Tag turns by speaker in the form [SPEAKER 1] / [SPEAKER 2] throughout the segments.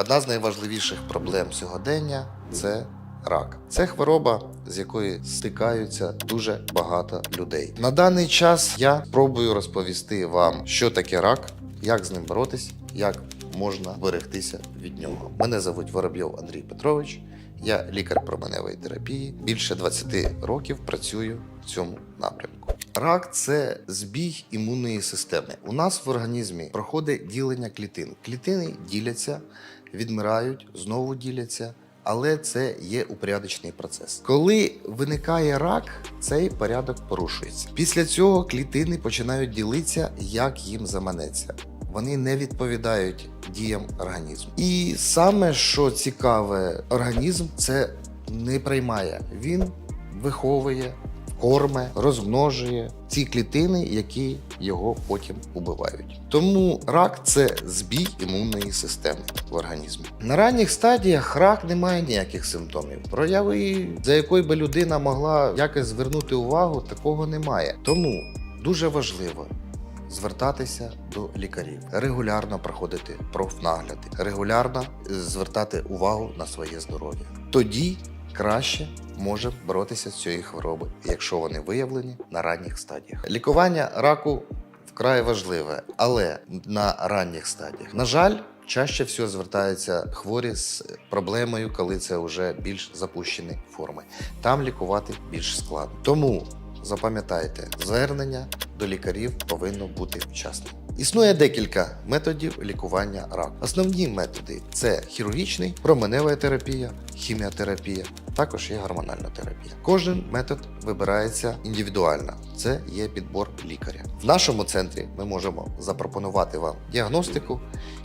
[SPEAKER 1] Одна з найважливіших проблем сьогодення це рак. Це хвороба, з якою стикаються дуже багато людей. На даний час я спробую розповісти вам, що таке рак, як з ним боротись, як можна берегтися від нього. Мене звуть Воробйов Андрій Петрович. Я лікар променевої терапії. Більше 20 років працюю в цьому напрямку. Рак це збій імунної системи. У нас в організмі проходить ділення клітин. Клітини діляться, відмирають, знову діляться. Але це є упорядочений процес. Коли виникає рак, цей порядок порушується. Після цього клітини починають ділитися, як їм заманеться. Вони не відповідають діям організму. І саме що цікаве, організм це не приймає. Він виховує, корме, розмножує ці клітини, які його потім убивають. Тому рак це збій імунної системи в організмі. На ранніх стадіях рак не має ніяких симптомів. Прояви, за якою би людина могла якось звернути увагу, такого немає. Тому дуже важливо звертатися до лікарів, регулярно проходити профнагляди, регулярно звертати увагу на своє здоров'я. Тоді краще може боротися з цією хворобою, якщо вони виявлені на ранніх стадіях. Лікування раку вкрай важливе, але на ранніх стадіях. На жаль, чаще всього звертаються хворі з проблемою, коли це вже більш запущені форми. Там лікувати більш складно. Тому запам'ятайте, звернення до лікарів повинно бути вчасним. Існує декілька методів лікування раку. Основні методи це хірургічний, променева терапія, хіміотерапія, також є гормональна терапія. Кожен метод вибирається індивідуально. Це є підбор лікаря. В нашому центрі ми можемо запропонувати вам діагностику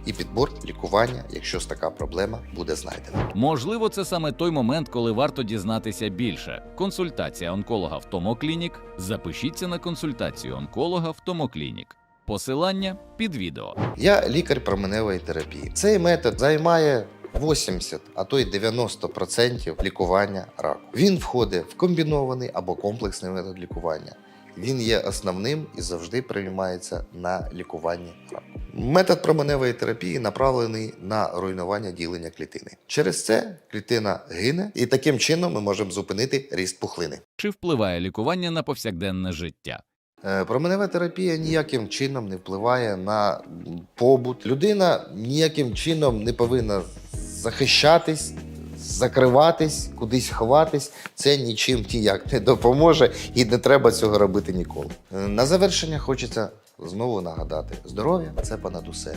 [SPEAKER 1] і підбор лікування, якщо така проблема буде знайдена.
[SPEAKER 2] Можливо, це саме той момент, коли варто дізнатися більше. Консультація онколога в Томоклінік. Запишіться на консультацію онколога в Томоклінік. Посилання під відео.
[SPEAKER 1] Я лікар променевої терапії. Цей метод займає 80, а то й 90% лікування раку. Він входить в комбінований або комплексний метод лікування. Він є основним і завжди приймається на лікуванні раку. Метод променевої терапії направлений на руйнування ділення клітини. Через це клітина гине, і таким чином ми можемо зупинити ріст пухлини.
[SPEAKER 2] Чи впливає лікування на повсякденне життя?
[SPEAKER 1] Е, Променева терапія ніяким чином не впливає на побут. Людина ніяким чином не повинна захищатись, закриватись, кудись ховатись. Це нічим ніяк не допоможе і не треба цього робити ніколи. Е, На завершення хочеться знову нагадати: здоров'я це понад усе.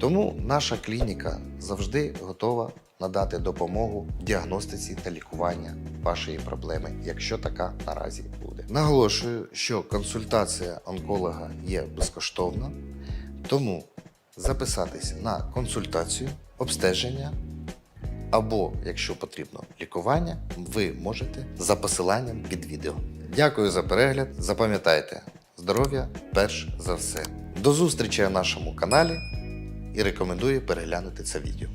[SPEAKER 1] Тому наша клініка завжди готова надати допомогу в діагностиці та лікування вашої проблеми, якщо така наразі буде. Наголошую, що консультація онколога є безкоштовна, тому записатись на консультацію, обстеження або, якщо потрібно, лікування, ви можете за посиланням під відео. Дякую за перегляд. Запам'ятайте, здоров'я перш за все. До зустрічі на нашому каналі і рекомендую переглянути це відео.